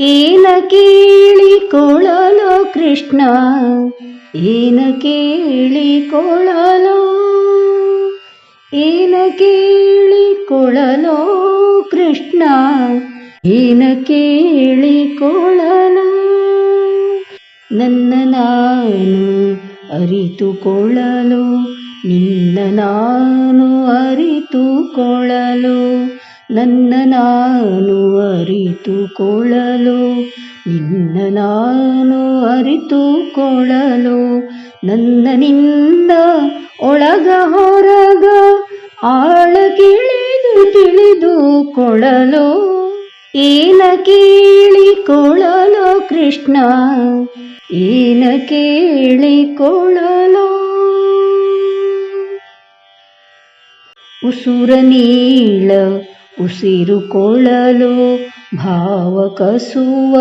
ಏನ ಕೇಳಿಕೊಳ್ಳಲು ಕೃಷ್ಣ? ಏನ ಕೇಳಿಕೊಳ್ಳಲು? ಏನ ಕೇಳಿಕೊಳ್ಳಲು ಕೃಷ್ಣ? ಏನ ಕೇಳಿಕೊಳ್ಳಲು? ನನ್ನ ನಾನು ಅರಿತುಕೊಳ್ಳಲು, ನಿನ್ನ ನಾನು ಅರಿತುಕೊಳ್ಳಲು. ನನ್ನ ನಾನು ಅರಿತುಕೊಳ್ಳಲು, ನಿನ್ನ ನಾನು ಅರಿತುಕೊಳ್ಳಲು, ನನ್ನ ನಿನ್ನ ಒಳಗ ಹೊರಗ ಆಳ ತಿಳಿದು ತಿಳಿದುಕೊಳ್ಳಲು ಏನ ಕೇಳಿಕೊಳ್ಳಲು ಕೃಷ್ಣ, ಏನ ಕೇಳಿಕೊಳ್ಳಲು? ಉಸುರ ನೀಳ ಉಸಿರುಕೊಳ್ಳಲು, ಭಾವ ಕಸುವ,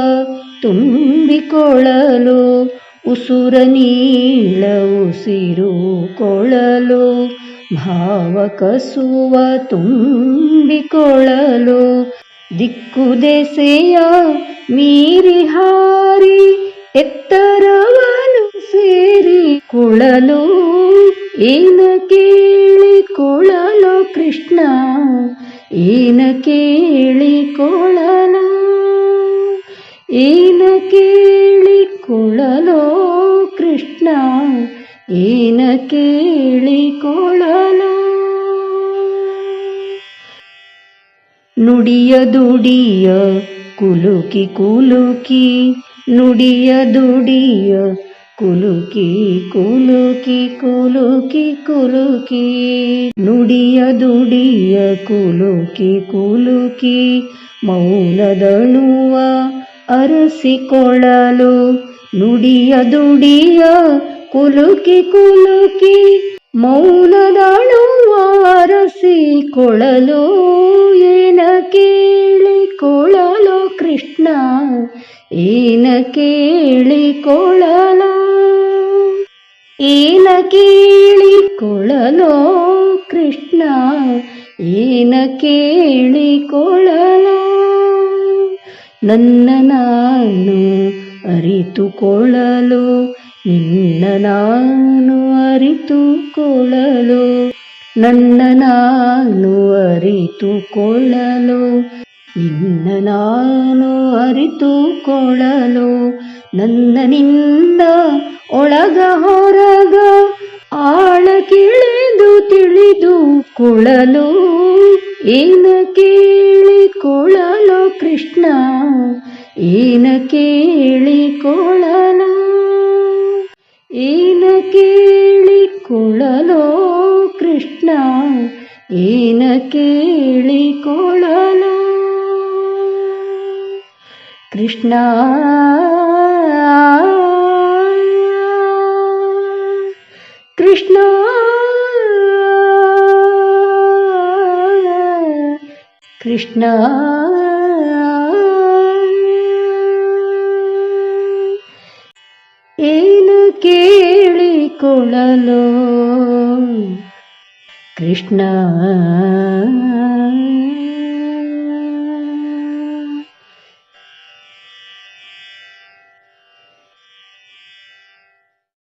ತುಂಬಿಕೊಳ್ಳಲು, ಉಸುರ ನೀಳ ಉಸಿರುಕೊಳ್ಳಲು, ಭಾವ ಕಸುವ, ತುಂಬಿಕೊಳ್ಳಲು, ದಿಕ್ಕು ದೆಸೆಯ ಮೀರಿ ಹಾರಿ ಎತ್ತರವನು ಸೇರಿಕೊಳ್ಳಲು ಏನ ಕೇಳಿಕೊಳ್ಳಲು ಕೃಷ್ಣ ಏನ ಕೇಳಿಕೊಳ್ಳಲು ಏನ ಕೇಳಿಕೊಳ್ಳಲು ಕೃಷ್ಣ ಏನ ಕೇಳಿಕೊಳ್ಳಲು. ನುಡಿಯ ದುಡಿಯ ಕುಲುಕಿ ಕುಲುಕಿ ನುಡಿಯ ದುಡಿಯ ಕುಲುಕಿ ಕುಲುಕಿ ಕುಲುಕಿ ಕುಲುಕಿ ನುಡಿಯ ದುಡಿಯ ಕುಲುಕಿ ಕುಲುಕಿ ಮೌನದಳುವ ಅರಸಿಕೊಳ್ಳಲು ನುಡಿಯ ದುಡಿಯ ಕುಲುಕಿ ಕುಲುಕಿ ಮೌನದಳುವ ಅರಸಿಕೊಳ್ಳಲು ಏನ ಕೇಳಿಕೊಳ್ಳಲು ಕೃಷ್ಣ ಏನ ಕೇಳಿಕೊಳ್ಳಲು ಏನ ಕೇಳಿಕೊಳ್ಳಲು ಕೃಷ್ಣ, ಏನ ಕೇಳಿಕೊಳ್ಳಲು? ನನ್ನ ನಾನು ಅರಿತುಕೊಳ್ಳಲು, ನಿನ್ನ ನಾನು ಅರಿತುಕೊಳ್ಳಲು, ನನ್ನ ನಾನು ಅರಿತುಕೊಳ್ಳಲು, ನಿನ್ನ ನಾನು ಅರಿತುಕೊಳ್ಳಲು ನನ್ನ ನಿನ್ನ ಒಳಗ ಹೊರಗ ಆಳ ಕಿಳಿದು ತಿಳಿದುಕೊಳ್ಳಲು ಏನ ಕೇಳಿಕೊಳ್ಳಲು ಕೃಷ್ಣ, ಏನ ಕೇಳಿಕೊಳ್ಳಲು ಏನ ಕೇಳಿಕೊಳ್ಳಲು ಕೃಷ್ಣ, ಏನ ಕೇಳಿಕೊಳ್ಳಲು. ಕೃಷ್ಣ ಕೃಷ್ಣ ಕೃಷ್ಣ ಏನು ಕೇಳಿಕೊಳ್ಳಲು ಕೃಷ್ಣ